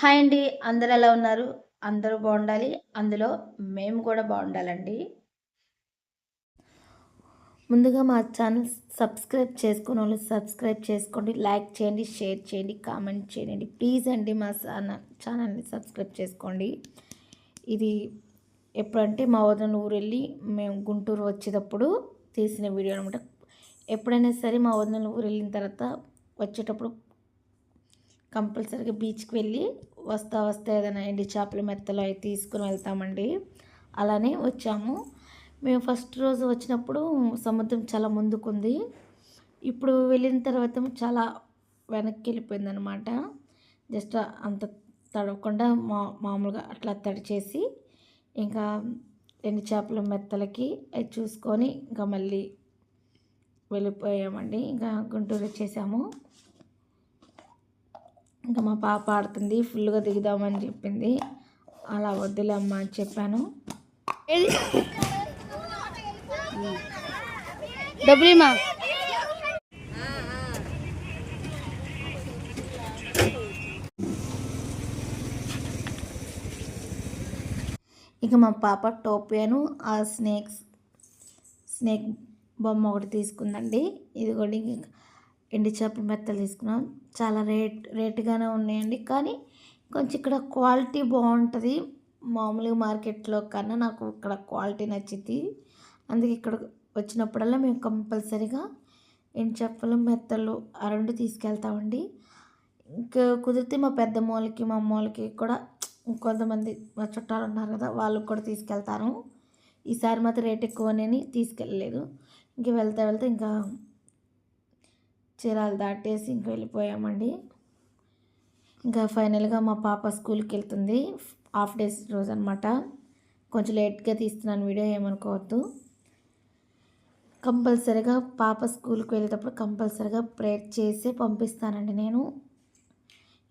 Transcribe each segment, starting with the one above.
Hi అండి. అందరు ఎలా ఉన్నారు? అందరూ బాగుండాలి. అందులో మేము కూడా బాగుండాలండి. ముందుగా మా ఛానల్ సబ్స్క్రైబ్ చేసుకున్న వాళ్ళు సబ్స్క్రైబ్ చేసుకోండి. లైక్ చేయండి షేర్ చేయండి కామెంట్ చేయండి. ప్లీజ్ అండి మా ఛానల్ని సబ్స్క్రైబ్ చేసుకోండి. ఇది ఎప్పుడంటే మా వదిన ఊరు వెళ్ళి మేము గుంటూరు వచ్చేటప్పుడు తీసిన వీడియో అనమాట ఎప్పుడైనా సరే మా వదిన ఊరు వెళ్ళిన తర్వాత వచ్చేటప్పుడు కంపల్సరీగా బీచ్కి వెళ్ళి వస్తా వస్తే ఏదైనా ఎండి చేపల మెత్తలు అవి తీసుకుని వెళ్తామండి. అలానే వచ్చాము. మేము ఫస్ట్ రోజు వచ్చినప్పుడు సముద్రం చాలా ముందుకుంది. ఇప్పుడు వెళ్ళిన తర్వాత చాలా వెనక్కి వెళ్ళిపోయింది అనమాట జస్ట్ అంత తడవకుండా మా మామూలుగా అట్లా తడిచేసి ఇంకా ఎండి చేపల మెత్తలకి అవి చూసుకొని ఇంకా మళ్ళీ వెళ్ళిపోయామండి. ఇంకా గుంటూరు వచ్చేసాము. ఇంకా మా పాప ఆడుతుంది ఫుల్గా దిగుదామని చెప్పింది. అలా వద్దులే అమ్మ అని చెప్పాను. డబ్బులిమా ఇక మా పాప టోపియాను ఆ స్నేక్స్ స్నేక్ బొమ్మ ఒకటి తీసుకుందండి. ఇది కూడా ఎండి చేపల మెత్తలు తీసుకున్నాం. చాలా రేట్ రేటుగానే ఉన్నాయండి. కానీ కొంచెం ఇక్కడ క్వాలిటీ బాగుంటుంది. మామూలుగా మార్కెట్లో కన్నా నాకు ఇక్కడ క్వాలిటీ నచ్చింది. అందుకే ఇక్కడ వచ్చినప్పుడల్లా మేము కంపల్సరీగా ఎండి చేపలు మెత్తలు ఆ రెండు తీసుకెళ్తామండి. ఇంకా కుదిరితే మా పెద్ద మూలకి మా అమ్మోళ్ళకి కూడా ఇంకొంతమంది మా చుట్టాలు ఉన్నారు కదా వాళ్ళకి కూడా తీసుకెళ్తాను. ఈసారి మాత్రం రేట్ ఎక్కువనే తీసుకెళ్ళలేదు. ఇంక వెళ్తే వెళ్తే ఇంకా చీరాలు దాటేసి ఇంక వెళ్ళిపోయామండి. ఇంకా ఫైనల్గా మా పాప స్కూల్కి వెళ్తుంది. హాఫ్ డేస్ రోజు అనమాట కొంచెం లేట్గా తీస్తున్నాను వీడియో ఏమనుకోవద్దు. కంపల్సరీగా పాప స్కూల్కి వెళ్ళేటప్పుడు కంపల్సరీగా ప్రేయర్ చేసి పంపిస్తానండి నేను.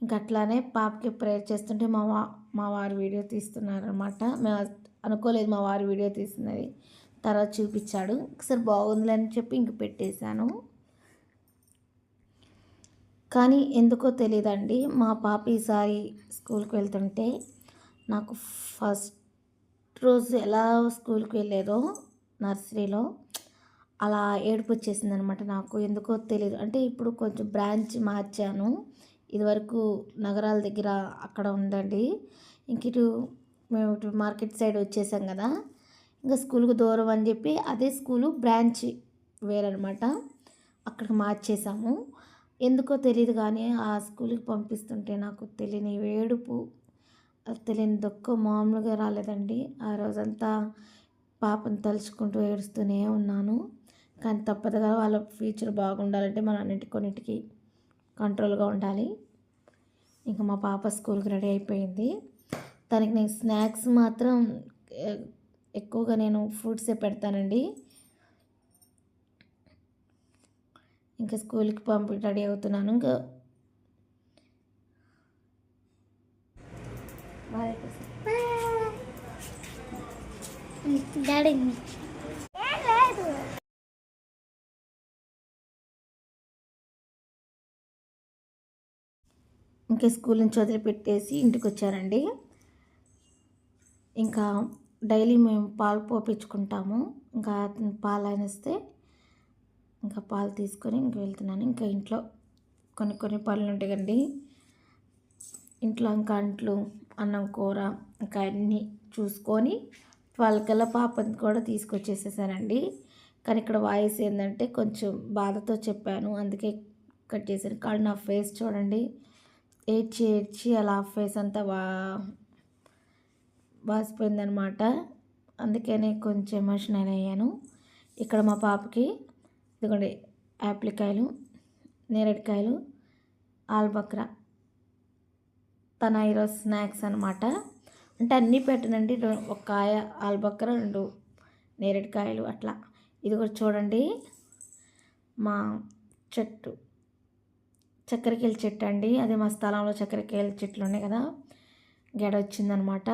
ఇంక అట్లానే పాపకి ప్రేయర్ చేస్తుంటే మా వా మా వారు వీడియో తీస్తున్నారనమాట మేము అనుకోలేదు మా వారు వీడియో తీస్తున్నది. తర్వాత చూపించాడు. ఒకసారి బాగుందిలే అని చెప్పి ఇంక పెట్టేశాను. కానీ ఎందుకో తెలియదండి మా పాప ఈసారి స్కూల్కి వెళ్తుంటే నాకు ఫస్ట్ రోజు ఎలా స్కూల్కి వెళ్ళేదో నర్సరీలో అలా ఏడుపు వచ్చేసింది అనమాట నాకు. ఎందుకో తెలియదు అంటే ఇప్పుడు కొంచెం బ్రాంచ్ మార్చాను. ఇదివరకు నగరాల దగ్గర అక్కడ ఉందండి. ఇంక ఇటు మేము ఇటు మార్కెట్ సైడ్ వచ్చేసాం కదా. ఇంకా స్కూల్కి దూరం అని చెప్పి అదే స్కూలు బ్రాంచ్ వేరనమాట. అక్కడికి మార్చేసాము. ఎందుకో తెలియదు కానీ ఆ స్కూల్కి పంపిస్తుంటే నాకు తెలియని వేడుపు తెలియని దొక్క మామూలుగా రాలేదండి. ఆ రోజంతా పాపను తలుచుకుంటూ ఏడుస్తూనే ఉన్నాను. కానీ తప్పదుగా వాళ్ళ ఫ్యూచర్ బాగుండాలంటే మన అన్నిటి కొన్నిటికి కంట్రోల్గా ఉండాలి. ఇంకా మా పాప స్కూల్కి రెడీ అయిపోయింది. తనకి నేను స్నాక్స్ మాత్రం ఎక్కువగా నేను ఫ్రూట్సే పెడతానండి. ఇంకా స్కూల్కి పంపి రెడీ అవుతున్నాను. ఇంకా డాడీ ఇంకా స్కూల్ నుంచి వదిలిపెట్టేసి ఇంటికి వచ్చారండి ఇంకా డైలీ మేము పాలు పోపించుకుంటాము ఇంకా పాలు అయినిస్తే ఇంకా పాలు తీసుకొని ఇంక వెళ్తున్నాను. ఇంకా ఇంట్లో కొన్ని కొన్ని పనులు ఉంటాయి కండి ఇంట్లో ఇంకా అంట్లు అన్నం కూర ఇంకా అన్నీ చూసుకొని వాళ్ళకల్లా పాపని కూడా తీసుకొచ్చేసేసానండి. కానీ ఇక్కడ వాయిస్ ఏంటంటే కొంచెం బాధతో చెప్పాను. అందుకే కట్ చేశాను. కాళ్ళు నా ఫేస్ చూడండి. ఏడ్చి ఏడ్చి అలా ఫేస్ అంతా వా వాసిపోయిందనమాట. అందుకనే కొంచెం ఎమోషనల్ అయ్యాను. ఇక్కడ మా పాపకి ఇదిగోండి యాప్లికాయలు నేరేడుకాయలు ఆల్బక్రా. తన ఈరోజు స్నాక్స్ అనమాట అంటే అన్నీ పెట్టనండి. ఒక కాయ ఆల్బక్ర రెండు నేరేడుకాయలు అట్లా. ఇది కూడా చూడండి. మా చెట్టు. చక్కెరకేళ చెట్టు అండి. అది మా స్థలంలో చక్కెరకేల చెట్లు ఉన్నాయి కదా. గెడ వచ్చిందనమాట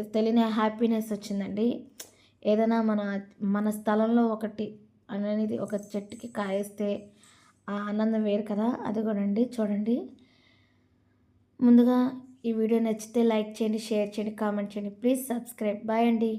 తెలియని హ్యాపీనెస్ వచ్చిందండి. ఏదైనా మన మన స్థలంలో ఒకటి అనేది ఒక చెట్టుకి కాయేస్తే ఆ ఆనందం వేరు కదా? అది కూడా అండి. చూడండి. ముందుగా ఈ వీడియో నచ్చితే లైక్ చేయండి షేర్ చేయండి కామెంట్ చేయండి. Please subscribe. బాయ్ అండి.